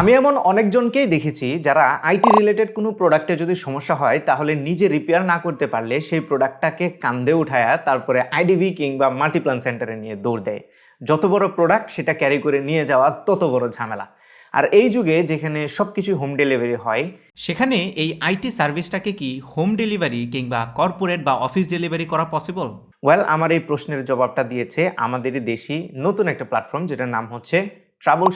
আমি এমন অনেকজনকেই দেখেছি যারা আইটি রিলেটেড কোনো প্রোডাক্টে যদি সমস্যা হয়, তাহলে নিজে রিপেয়ার না করতে পারলে সেই প্রোডাক্টটাকে কান্দে উঠায়া তারপরে আইডিবি কিংবা মাল্টিপ্লান সেন্টারে নিয়ে দৌড় দেয়। যত বড় প্রোডাক্ট সেটা ক্যারি করে নিয়ে যাওয়া তত বড় ঝামেলা। আর এই যুগে যেখানে সব কিছু হোম ডেলিভারি হয়, সেখানে এই আইটি সার্ভিসটাকে কি হোম ডেলিভারি কিংবা কর্পোরেট বা অফিস ডেলিভারি করা পসিবল ওয়েল আমার এই প্রশ্নের জবাবটা দিয়েছে আমাদেরই দেশি নতুন একটা প্ল্যাটফর্ম যেটার নাম হচ্ছে trouble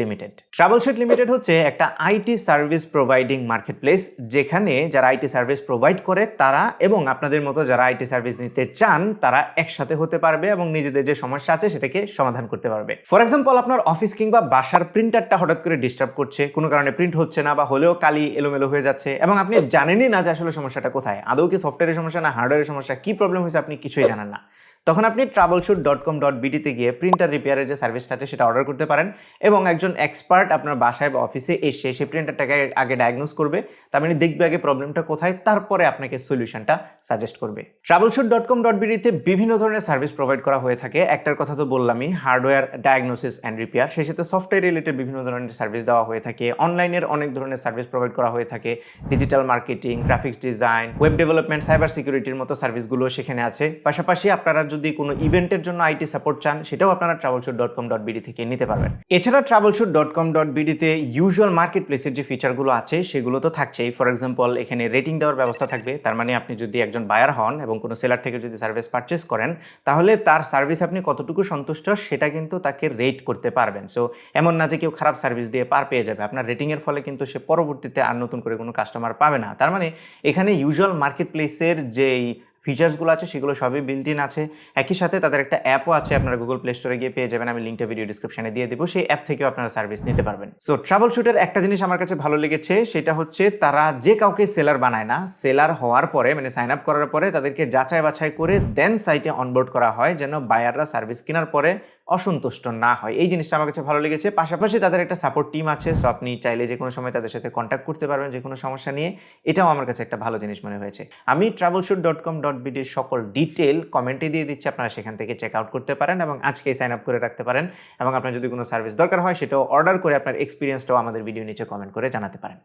limited troubleshoot limited হচ্ছে একটা IT service providing market place যেখানে যারা আইটি সার্ভিস প্রোভাইড করে, তারা এবং আপনাদের মতো যারা আইটি সার্ভিস নিতে চান, তারা একসাথে হতে পারবে এবং নিজেদের যে সমস্যা আছে, সেটাকে সমাধান করতে পারবে। ফর এক্সাম্পল আপনার অফিস কিংবা বাসার প্রিন্টারটা হঠাৎ করে ডিস্টার্ব করছে, কোনো কারণে প্রিন্ট হচ্ছে না বা হলেও কালি এলোমেলো হয়ে যাচ্ছে, এবং আপনি জানেনই না যে আসলে সমস্যাটা কোথায়। আদৌ কি সফটওয়্যারের সমস্যা না হার্ডওয়্যারের সমস্যা, কি প্রবলেম হয়েছে আপনি কিছুই জানেন না। তখন আপনি travel shoot dot com dot বিডিতে গিয়ে প্রিন্টার রিপেয়ারের যে সার্ভিসটা আছে সেটা অর্ডার করতে পারেন এবং একজন এক্সপার্ট আপনার বাসায় বা অফিসে এসে সেই প্রিন্টারটাকে আগে ডায়াগনোস করবে, তার মানে দেখবে আগে প্রবলেমটা কোথায়, তারপরে আপনাকে সলিউশনটা সাজেস্ট করবে। Travel shoot dot com dot বিডিতে বিভিন্ন ধরনের সার্ভিস প্রোভাইড করা হয়ে থাকে। একটার কথা তো বললামই হার্ডওয়্যার ডায়াগনোসিস অ্যান্ড রিপেয়ার সেই সাথে সফটওয়্যার রিলেটেড বিভিন্ন ধরনের সার্ভিস দেওয়া হয়ে থাকে। অনলাইনের অনেক ধরনের সার্ভিস প্রোভাইড করা হয়ে থাকে। Digital marketing graphics design web development cyber সিকিউরিটির মতো সার্ভিসগুলো সেখানে আছে। পাশাপাশি আপনারা যদি কোনো ইভেন্টের জন্য আইটি সাপোর্ট চান, সেটাও আপনারা travel shoot dot com dot BD থেকে নিতে পারবেন। এছাড়া travel shoot dot com dot বিডিতে usual market প্লেসের যে ফিচারগুলো আছে, সেগুলো তো থাকছেই। ফর এক্সাম্পল এখানে রেটিং দেওয়ার ব্যবস্থা থাকবে। তার মানে আপনি যদি একজন বায়ার হন এবং কোনো সেলার থেকে যদি সার্ভিস পারচেস করেন, তাহলে তার সার্ভিস আপনি কতটুকু সন্তুষ্ট, সেটা কিন্তু তাকে রেট করতে পারবেন। সো এমন না যে কেউ খারাপ সার্ভিস দিয়ে পার পেয়ে যাবে। আপনার রেটিংয়ের ফলে কিন্তু সে পরবর্তীতে আর নতুন করে কোনো কাস্টমার পাবে না। তার মানে এখানে ইউজুয়াল মার্কেট প্লেসের যেই ফিচার্সগুলো আছে, সেগুলো সবই বিল্টিন আছে। একই সাথে তাদের একটা অ্যাপও আছে, আপনারা গুগল প্লে স্টোরে গিয়ে পেয়ে যাবেন। আমি লিঙ্কটা ভিডিও ডিসক্রিপশনে দিয়ে দেবো। সেই অ্যাপ থেকেও আপনারা সার্ভিস নিতে পারবেন। সো ট্রাভেল শুটের একটা জিনিস আমার কাছে ভালো লেগেছে, সেটা হচ্ছে তারা যে কাউকে সেলার বানায় না সেলার হওয়ার পরে মানে সাইন আপ করার পরে তাদেরকে যাচাই বাছাই করে দেন সাইটে অনবোর্ড করা হয়, যেন বায়াররা সার্ভিস কেনার পরে অসন্তুষ্ট না হয়। এই জিনিসটা আমার কাছে ভালো লেগেছে। পাশাপাশি তাদের একটা সাপোর্ট টিম আছে সো আপনি চাইলে যে কোনো সময় তাদের সাথে কন্ট্যাক্ট করতে পারবেন, যে কোনো সমস্যা নিয়ে। এটাও আমার কাছে একটা ভালো জিনিস মনে হয়েছে। আমি travel shoot dot com dot বিডির সকল ডিটেল কমেন্টে দিয়ে দিচ্ছি, আপনারা সেখান থেকে চেক আউট করতে পারেন এবং আজকেই সাইন আপ করে রাখতে পারেন এবং আপনার যদি কোনো সার্ভিস দরকার হয়, সেটাও অর্ডার করে আপনার এক্সপিরিয়েন্সটাও আমাদের ভিডিও নিচে কমেন্ট করে জানাতে পারেন।